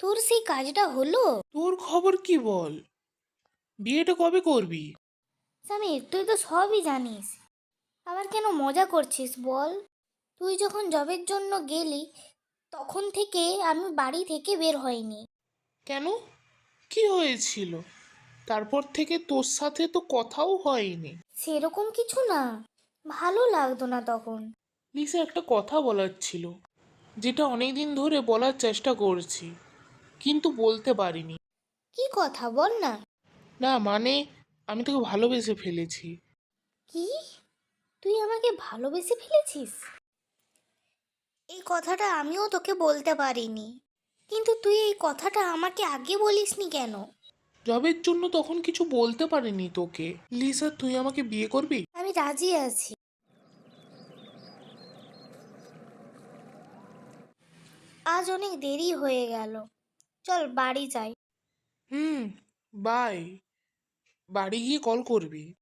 তোর সেই কাজটা হলো? তোর খবর কি বল? বিয়েটা কবে করবি? সামির তুই তো সবই জানিস। আবার কেন মজা করছিস বল? তুই যখন জবের জন্য গেলি তখন থেকে আমি বাড়ি থেকে বের হইনি কেন? কি হয়েছিল? তারপর থেকে তোর সাথে তো কথাও হয়নি। সেরকম কিছু না। ভালো লাগতো না তখন। লিসা একটা কথা বলার ছিল যেটা অনেক দিন ধরে বলার চেষ্টা করছি। কিন্তু বলতে পারিনি। কি কথা বল না। না মানে আমি তোকে ভালোবেসে ফেলেছি। কি? তুই আমাকে ভালোবেসে ফেলেছিস? এই কথাটা আমিও তোকে বলতে পারিনি। কিন্তু তুই এই কথাটা আমাকে আগে বলিসনি কেন? জবের জন্য তখন কিছু বলতে পারিনি তোকে। লিসা তুই আমাকে বিয়ে করবি? আমি রাজি আছি। আজ অনেক দেরি হয়ে গেল। চল বাড়ি যাই। হুম বাই বাড়ি গিয়ে কল করবি।